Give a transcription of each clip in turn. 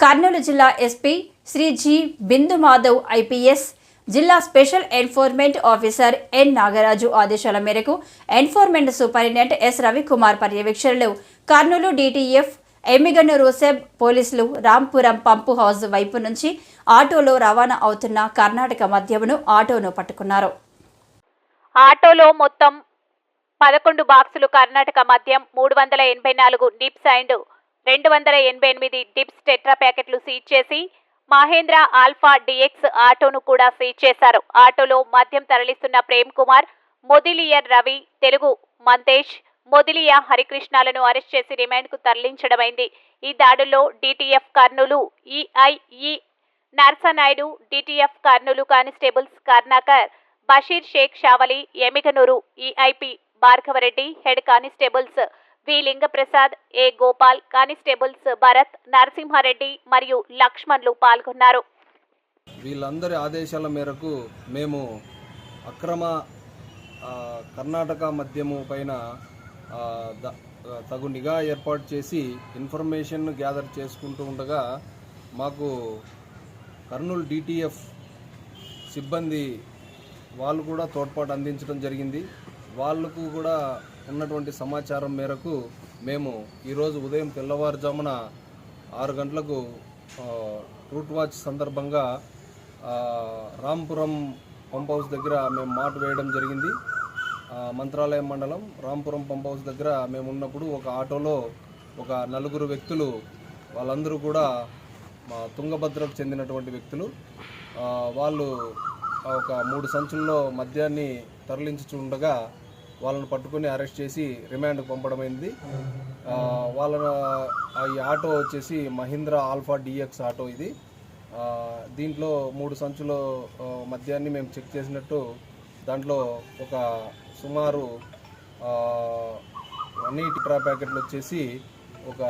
కర్నూలు జిల్లా SP Shri G Bindu Madhav IPS జిల్లా special enforcement officer N Nagaraju ఆదేశాల మేరకు ఎన్ఫోర్స్మెంట్ సూపరింటెండెంట్ ఎస్ రవికుమార్ పర్యవేక్షణలో కర్నూలు డీటీఎఫ్ ఎమ్మిగన్నూరు సెబ్ పోలీసులు రాంపురం పంపు హౌస్ వైపు నుంచి ఆటోలో రవాణా అవుతున్న కర్ణాటక మద్యమును ఆటోను పట్టుకున్నారు. ఆటోలో మొత్తం పదకొండు బాక్సులు కర్ణాటక మద్యం మూడు వందల ఎనభై నాలుగు డిప్స్ అండ్ రెండు వందల ఎనభై ఎనిమిది డిప్స్ టెట్రా ప్యాకెట్లు సీజ్ చేసి మహేంద్ర ఆల్ఫా డిఎక్స్ ఆటోను కూడా సీజ్ చేశారు. ఆటోలో మద్యం తరలిస్తున్న ప్రేమ్ కుమార్ మొదిలియర్ రవి తెలుగు మంతేష్ మొదిలియ హరికృష్ణాలను అరెస్ట్ చేసి రిమాండ్కు తరలించడమైంది. ఈ దాడుల్లో DTF Kurnool EIE Narsanaidu DTF Kurnool constables Karnakar Basheer Shaik Shavali Emmiganur EIP Bhargava Reddy head constables V Lingaprasad A Gopal constables Bharat Narasimha Reddy మరియు లక్ష్మణ్లు పాల్గొన్నారు. వీళ్ళందరి ఆదేశాల మేరకు మేము అక్రమ కర్ణాటక మద్యము పైన ద- తగు నిఘా ఏర్పాటు చేసి ఇన్ఫర్మేషన్ గ్యాదర్ చేసుకుంటూ ఉండగా మాకు కర్నూలు డిటిఎఫ్ సిబ్బంది వాళ్ళు కూడా తోడ్పాటు అందించడం జరిగింది. వాళ్ళకు కూడా ఉన్నటువంటి సమాచారం మేరకు మేము ఈరోజు ఉదయం తెల్లవారుజామున ఆరు గంటలకు రూట్ వాచ్ సందర్భంగా రాంపురం పంప్ హౌస్ దగ్గర మేము మాట వేయడం జరిగింది. మంత్రాలయం మండలం రాంపురం పంప్ హౌస్ దగ్గర మేము ఉన్నప్పుడు ఒక ఆటోలో ఒక నలుగురు వ్యక్తులు వాళ్ళందరూ కూడా మా తుంగభద్రకు చెందినటువంటి వ్యక్తులు వాళ్ళు ఒక మూడు సంచుల్లో మద్యాన్ని తరలించుచుండగా వాళ్ళను పట్టుకొని అరెస్ట్ చేసి రిమాండ్కి పంపడమైంది ఆ, వాళ్ళ ఈ ఆటో వచ్చేసి మహీంద్రా ఆల్ఫా డిఎక్స్ ఆటో ఇది. దీంట్లో మూడు సంచుల మద్యాన్ని మేము చెక్ చేసినట్టు దాంట్లో ఒక సుమారు ఆ, అన్ని టిట్రా ప్యాకెట్లు వచ్చేసి ఒక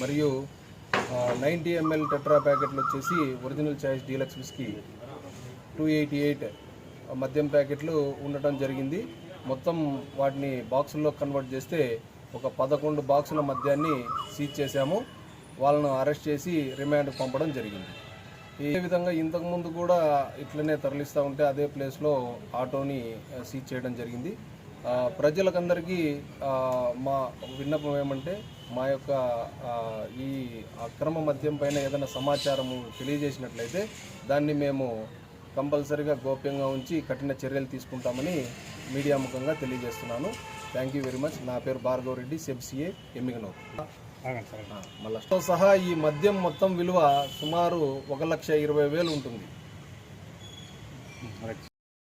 మరియు నైంటీ ఎంఎల్ టెట్రా ప్యాకెట్లు వచ్చేసి original choice deluxe whisky two eighty eight మద్యం ప్యాకెట్లు ఉండటం జరిగింది. మొత్తం వాటిని బాక్సుల్లో కన్వర్ట్ చేస్తే ఒక పదకొండు బాక్సుల మద్యాన్ని సీజ్ చేశాము. వాళ్ళను అరెస్ట్ చేసి రిమాండ్ పంపడం జరిగింది. ఈ విధంగా ఇంతకుముందు కూడా ఇట్లనే తరలిస్తూ ఉంటే అదే ప్లేస్లో ఆటోని సీజ్ చేయడం జరిగింది. ప్రజలకందరికీ మా విన్నపం ఏమంటే మా యొక్క ఈ అక్రమ మద్యం పైన ఏదైనా సమాచారము తెలియజేసినట్లయితే దాన్ని మేము కంపల్సరీగా గోప్యంగా ఉంచి కఠిన చర్యలు తీసుకుంటామని మీడియా ముఖంగా తెలియజేస్తున్నాను. థ్యాంక్ యూ వెరీ మచ్ నా పేరు భార్గవ్ రెడ్డి సెబ్సిఏ ఎమ్మిగనూరు. మళ్ళీ సహా ఈ మద్యం మొత్తం విలువ సుమారు ఒక లక్ష ఇరవై వేలు ఉంటుంది.